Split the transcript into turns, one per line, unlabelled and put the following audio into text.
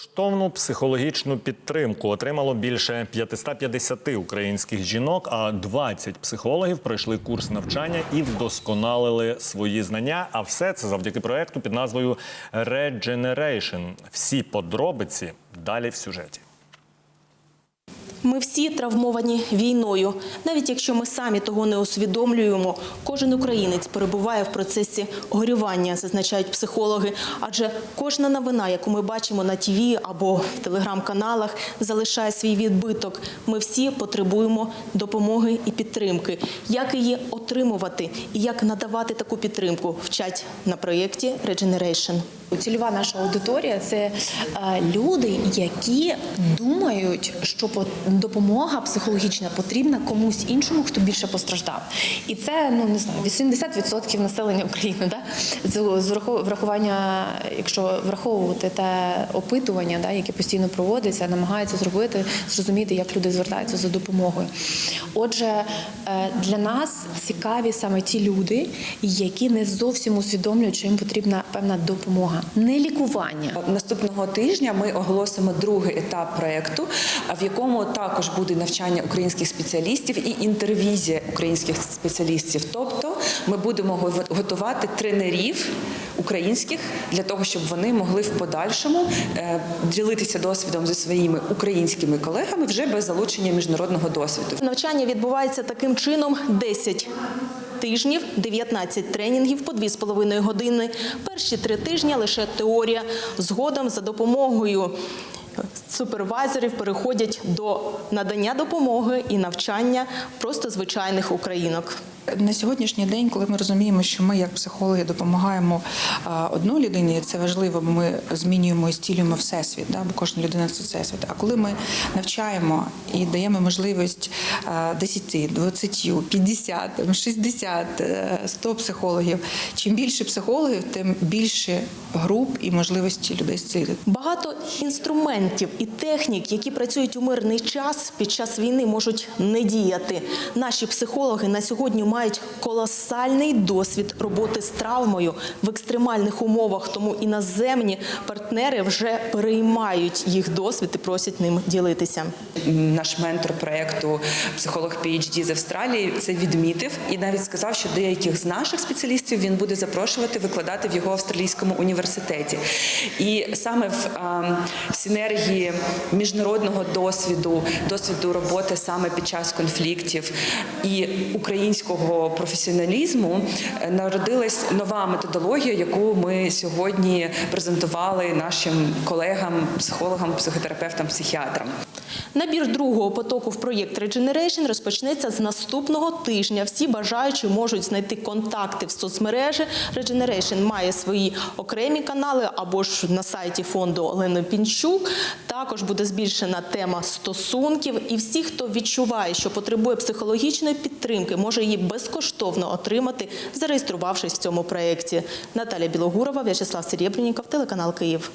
Безкоштовну психологічну підтримку отримало більше 550 українських жінок, а 20 психологів пройшли курс навчання і вдосконалили свої знання. А все це завдяки проекту під назвою Regeneration. Всі подробиці далі в сюжеті.
Ми всі травмовані війною. Навіть якщо ми самі того не усвідомлюємо, кожен українець перебуває в процесі горювання, зазначають психологи. Адже кожна новина, яку ми бачимо на ТІВІ або в телеграм-каналах, залишає свій відбиток. Ми всі потребуємо допомоги і підтримки. Як її отримувати і як надавати таку підтримку, вчать на проєкті Regeneration.
Цільова наша аудиторія це е, люди, які думають, що по- допомога психологічна потрібна комусь іншому, хто більше постраждав. І це ну не знаю, 80% населення України. Да? З, врахування, якщо враховувати те опитування, да, яке постійно проводиться, намагаються зробити, зрозуміти, як люди звертаються за допомогою. Отже, е, для нас цікаві саме ті люди, які не зовсім усвідомлюють, що їм потрібна певна допомога, не лікування.
Наступного тижня ми оголосимо другий етап проекту, в якому також буде навчання українських спеціалістів і інтервізія українських спеціалістів. Тобто ми будемо го- готувати тренерів українських для того, щоб вони могли в подальшому е, ділитися досвідом зі своїми українськими колегами вже без залучення міжнародного досвіду.
Навчання відбувається таким чином 10 тижнів, 19 тренінгів по 2,5 години. Перші три тижні лише теорія. Згодом за допомогою супервайзерів переходять до надання допомоги і навчання просто звичайних українок.
На сьогоднішній день, коли ми розуміємо, що ми, як психологи, допомагаємо а, одній людині, це важливо, бо ми змінюємо і стілюємо всесвіт, да? бо кожна людина це всесвіт. А коли ми навчаємо і даємо можливість а, 10, 20, 50, там, 60, е, 100 психологів, чим більше психологів, тим більше груп і можливості людей зцілити.
Багато інструментів і технік, які працюють у мирний час, під час війни можуть не діяти. Наші психологи на сьогодні мають колосальний досвід роботи з травмою в екстремальних умовах. Тому іноземні партнери вже переймають їх досвід і просять ним ділитися.
Наш ментор проекту психолог PhD з Австралії це відмітив і навіть сказав, що деяких з наших спеціалістів він буде запрошувати викладати в його австралійському університеті. І саме в синергії міжнародного досвіду, досвіду роботи саме під час конфліктів і українського професіоналізму е, народилась нова методологія, яку ми сьогодні презентували нашим колегам, психологам, психотерапевтам, психіатрам.
Набір другого потоку в проєкт Regeneration розпочнеться з наступного тижня. Всі бажаючі можуть знайти контакти в соцмережі. Regeneration має свої окремі канали або ж на сайті фонду Олени Пінчук. Також буде збільшена тема стосунків. І всі, хто відчуває, що потребує психологічної підтримки, може її безкоштовно отримати, зареєструвавшись в цьому проєкті. Наталя Білогурова, В'ячеслав Серебренніков, телеканал Київ.